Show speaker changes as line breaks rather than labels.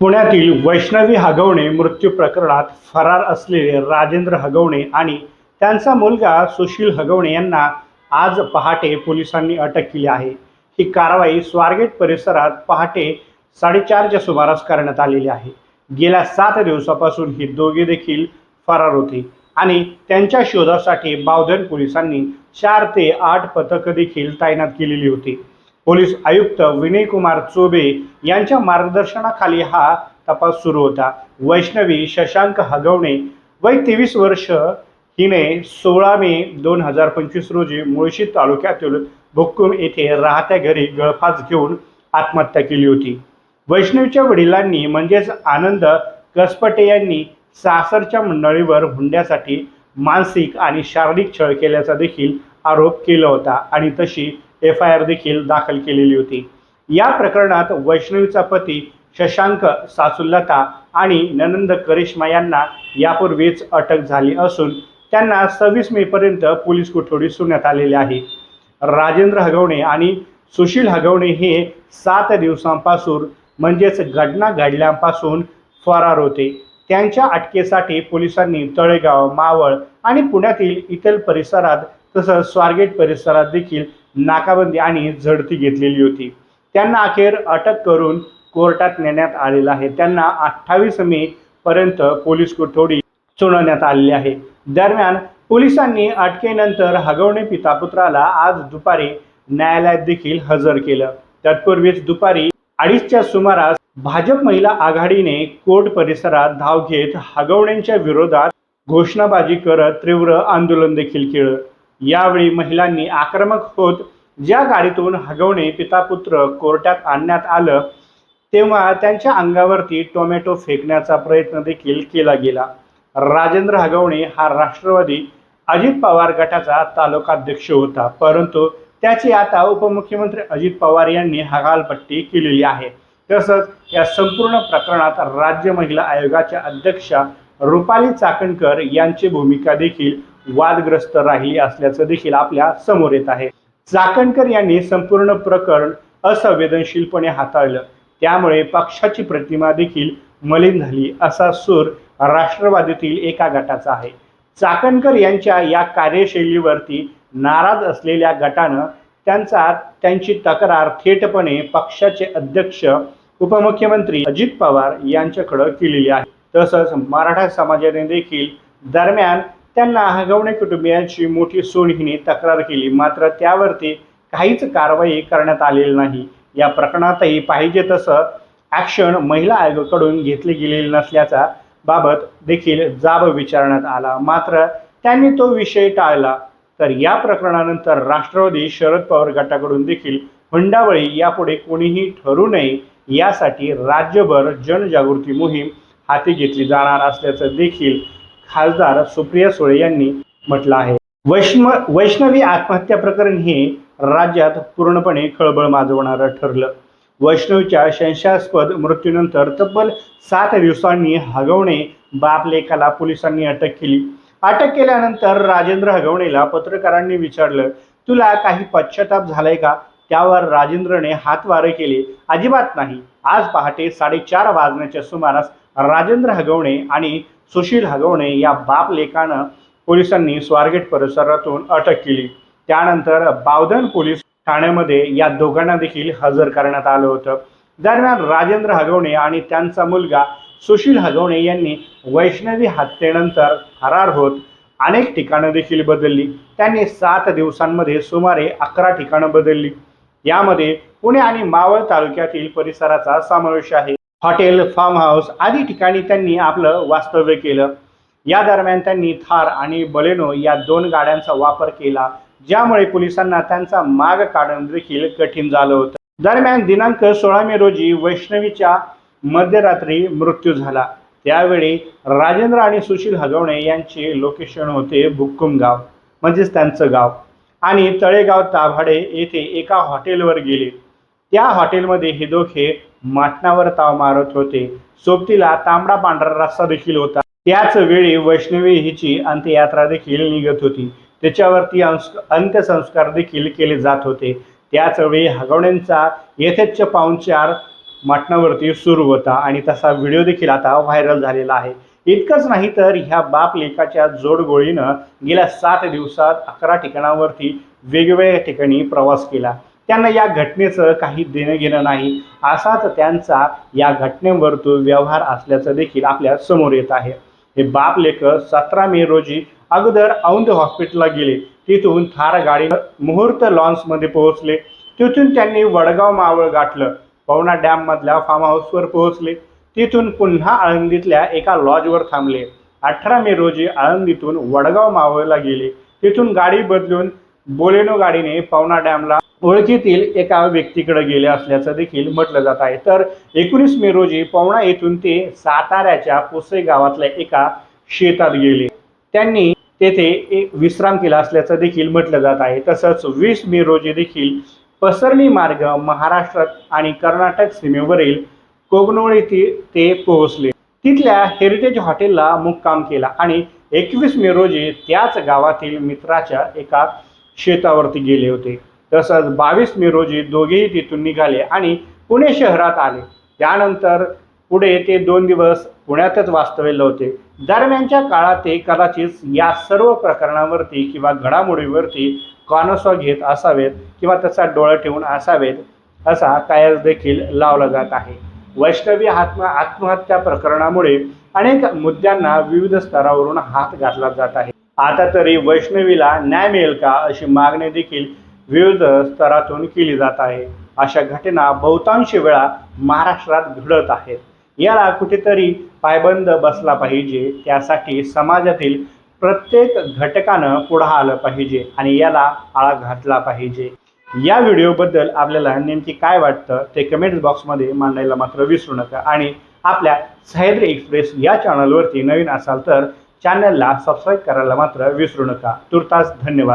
पुण्यातील वैष्णवी हगवणे मृत्यू प्रकरणात फरार असलेले राजेंद्र हगवणे आणि त्यांचा मुलगा सुशील हगवणे यांना आज पहाटे पोलिसांनी अटक केली आहे. ही कारवाई स्वारगेट परिसरात पहाटे साडेचारच्या सुमारास करण्यात आलेली आहे. गेल्या सात दिवसापासून ही दोघे देखील फरार होते आणि त्यांच्या शोधासाठी बावधन पोलिसांनी चार ते आठ पथकं देखील तैनात केलेली होती. पोलीस आयुक्त विनयकुमार चोबे यांच्या मार्गदर्शनाखाली हा तपास सुरू होता. वैष्णवी शशांक हगवणे वय तेवीस वर्ष हिने सोळा मे दोन हजार पंचवीस रोजी मुळशी तालुक्यातील भुक्कुम येथे राहत्या घरी गळफास घेऊन आत्महत्या केली होती. वैष्णवीच्या वडिलांनी म्हणजेच आनंद कसपटे यांनी सासरच्या मंडळीवर हुंड्यासाठी मानसिक आणि शारीरिक छळ केल्याचा देखील आरोप केला होता आणि तशी एफ आय आर देखील दाखल केलेली होती. या प्रकरणात वैष्णवीचा पती शशांक सासुल्लता आणि ननंद करिश्मा यांना यापूर्वीच अटक झाली असून त्यांना सव्वीस मेपर्यंत पोलीस कोठडी सुण्यात आलेली आहे. राजेंद्र हगवणे आणि सुशील हगवणे हे सात दिवसांपासून म्हणजेच घटना घडल्यापासून फरार होते. त्यांच्या अटकेसाठी पोलिसांनी तळेगाव मावळ आणि पुण्यातील इतर परिसरात तसंच स्वारगेट परिसरात देखील नाकाबंदी आणि झडती घेतलेली होती. त्यांना अखेर अटक करून कोर्टात नेण्यात आलेलं आहे. त्यांना अठ्ठावीस मे पर्यंत पोलीस कोठडी सुनावण्यात आलेली आहे. दरम्यान पोलिसांनी अटकेनंतर हगवणे पिता पुत्राला आज दुपारी न्यायालयात देखील हजर केलं. तत्पूर्वीच दुपारी अडीचच्या सुमारास भाजप महिला आघाडीने कोर्ट परिसरात धाव घेत हगवण्यांच्या विरोधात घोषणाबाजी करत तीव्र आंदोलन देखील केलं. यावेळी महिलांनी आक्रमक होत ज्या गाडीतून हगवणे पिता पुत्र कोर्टात आणण्यात आलं तेव्हा त्यांच्या अंगावरती टोमॅटो फेकण्याचा प्रयत्न देखील केला गेला. राजेंद्र हगवणे हा राष्ट्रवादी अजित पवार गटाचा तालुकाध्यक्ष होता परंतु त्याची आता उपमुख्यमंत्री अजित पवार यांनी हगालपट्टी केलेली आहे. तसंच या संपूर्ण प्रकरणात राज्य महिला आयोगाच्या अध्यक्षा रुपाली चाकणकर यांची भूमिका देखील वादग्रस्त राहिली असल्याचं देखील आपल्यासमोर येत आहे. चाकणकर यांनी संपूर्ण प्रकरण असंवेदनशीलपणे हाताळलं. त्यामुळे पक्षाची प्रतिमा देखील मलिन झाली असा सूर राष्ट्रवादीतील एका गटाचा आहे. चाकणकर यांच्या या कार्यशैलीवरती नाराज असलेल्या गटानं त्यांचा त्यांची तक्रार थेटपणे पक्षाचे अध्यक्ष उपमुख्यमंत्री अजित पवार यांच्याकडं केलेली आहे. तसंच मराठा समाजाने देखील दरम्यान त्यांना हगवणे कुटुंबियांची मोठी सोडीने तक्रार केली. मात्र त्यावरती काहीच कारवाई करण्यात आलेली नाही. या प्रकरणातही पाहिजे तसं ॲक्शन महिला आयोगाकडून घेतली गेलेली नसल्याचा बाबत देखील जाब विचारण्यात आला. मात्र त्यांनी तो विषय टाळला. तर या प्रकरणानंतर राष्ट्रवादी शरद पवार गटाकडून देखील हुंडाबळी यापुढे कोणीही ठरू नये यासाठी राज्यभर जनजागृती मोहीम हाती घेतली जाणार असल्याचं देखील खासदार सुप्रिया सुळे यांनी म्हटलं आहे. वैष्म वैष्णवी आत्महत्या प्रकरण हे राज्यात पूर्णपणे खळबळ माजवणारं ठरलं. वैष्णवीच्या संशयास्पद मृत्यूनंतर तब्बल सात दिवसांनी हगवणे बाप लेखाला पोलिसांनी अटक केली. अटक केल्यानंतर राजेंद्र हगवणेला पत्रकारांनी विचारलं तुला काही पश्चाताप झालाय का? त्यावर राजेंद्रने हातवारे केले अजिबात नाही. आज पहाटे साडेचार वाजण्याच्या सुमारास राजेंद्र हगवणे आणि सुशील हगवणे या बाप लेखानं पोलिसांनी स्वारगेट परिसरातून अटक केली. त्यानंतर बावधन पोलीस ठाण्यामध्ये या दोघांना देखील हजर करण्यात आलं होतं. दरम्यान राजेंद्र हगवणे आणि त्यांचा मुलगा सुशील हगवणे यांनी वैष्णवी हत्येनंतर फरार होत अनेक ठिकाणं देखील बदलली. त्यांनी सात दिवसांमध्ये सुमारे अकरा ठिकाणं बदलली. यामध्ये पुणे आणि मावळ तालुक्यातील परिसराचा समावेश आहे. हॉटेल फार्म हाऊस आदी ठिकाणी त्यांनी आपलं वास्तव्य केलं. या दरम्यान त्यांनी थार आणि बलेनो या दोन गाड्यांचा वापर केला ज्यामुळे पोलिसांना त्यांचा माग काढणं देखील कठीण झालं होतं. दरम्यान दिनांक सोळा मे रोजी वैष्णवीच्या मध्यरात्री मृत्यू झाला. त्यावेळी राजेंद्र आणि सुशील हगवणे यांचे लोकेशन होते भुक्कुम गाव म्हणजेच त्यांचं गाव. आणि तळेगाव ताभाडे येथे एका हॉटेलवर गेले. त्या हॉटेलमध्ये हे दोघे माटणावर ताव मारत होते. सोबतीला तांबडा पांढरा रस्सा देखील होता. त्याच वेळी वैष्णवी हिची अंत्ययात्रा देखील निघत होती. त्याच्यावरती अंत्यसंस्कार देखील केले जात होते. त्याच वेळी हगवण्यांचा यथेच्छ पाहुणचार मटणावरती सुरू होता आणि तसा व्हिडिओ देखील आता व्हायरल झालेला आहे. इतकंच नाही तर ह्या बाप लेखाच्या जोडगोळीनं गेल्या सात दिवसात अकरा ठिकाणावरती वेगवेगळ्या ठिकाणी प्रवास केला. त्यांना या घटनेचं काही देणं घेणं नाही. असाच त्यांचा या घटनेवरती व्यवहार असल्याचं देखील आपल्यासमोर येत आहे. हे बाप लेखक सतरा मे रोजी अगोदर औंध हॉस्पिटलला गेले. तिथून थार गाडी मुहूर्त लॉन्समध्ये पोहोचले. तिथून त्यांनी वडगाव मावळ गाठलं. पवना डॅममधल्या फार्म हाऊसवर पोहोचले. तिथून पुन्हा आळंदीतल्या एका लॉजवर थांबले. अठरा मे रोजी आळंदीतून वडगाव मावळला गेले. तिथून गाडी बदलून बोलेनो गाडीने पवना डॅमला ओळखीतील एका व्यक्तीकडे गेले असल्याचं देखील म्हटलं जात आहे. तर एकोणीस मे रोजी पवना येथून ते साताऱ्याच्या पुसे गावातल्या एका शेतात गेले. त्यांनी तेथे एक विश्राम केला असल्याचं देखील म्हटलं जात आहे. तसंच वीस मे रोजी देखील पसरणी मार्ग महाराष्ट्रात आणि कर्नाटक सीमेवरील कोगनोळी येथे ते पोहोचले. तिथल्या हेरिटेज हॉटेलला मुक्काम केला आणि एकवीस मे रोजी त्याच गावातील मित्राच्या एका शेतावरती गेले होते. तसंच बावीस मे रोजी दोघेही तिथून निघाले आणि पुणे शहरात आले. त्यानंतर पुढे ते दोन दिवस पुण्यातच वास्तव्य होते. दरम्यानच्या काळात ते कदाचित या सर्व प्रकरणावरती किंवा घडामोडीवरती कॉनस्वा घेत असावेत किंवा त्याचा डोळा ठेवून असावेत असा कायस देखील लावला जात आहे. वैष्णवी आत्म आत्महत्या प्रकरणामुळे अनेक मुद्द्यांना विविध स्तरावरून हात घातला जात आहे. आता तरी वैष्णवीला न्याय मिळेल का अशी मागणी देखील विविध स्तरातून केली जात आहे. अशा घटना बहुतांश वेळा महाराष्ट्रात घडत आहेत. याला कुठेतरी पायबंद बसला पाहिजे. त्यासाठी समाजातील प्रत्येक घटकानं पुढं आलं पाहिजे आणि याला आळा घातला पाहिजे. या व्हिडिओबद्दल आपल्याला नेमकी काय वाटतं ते कमेंट्स बॉक्समध्ये मांडायला मात्र विसरू नका. आणि आपल्या सह्याद्री एक्सप्रेस या चॅनलवरती नवीन असाल तर चॅनलला सबस्क्राईब करायला मात्र विसरू नका. तुर्तास धन्यवाद.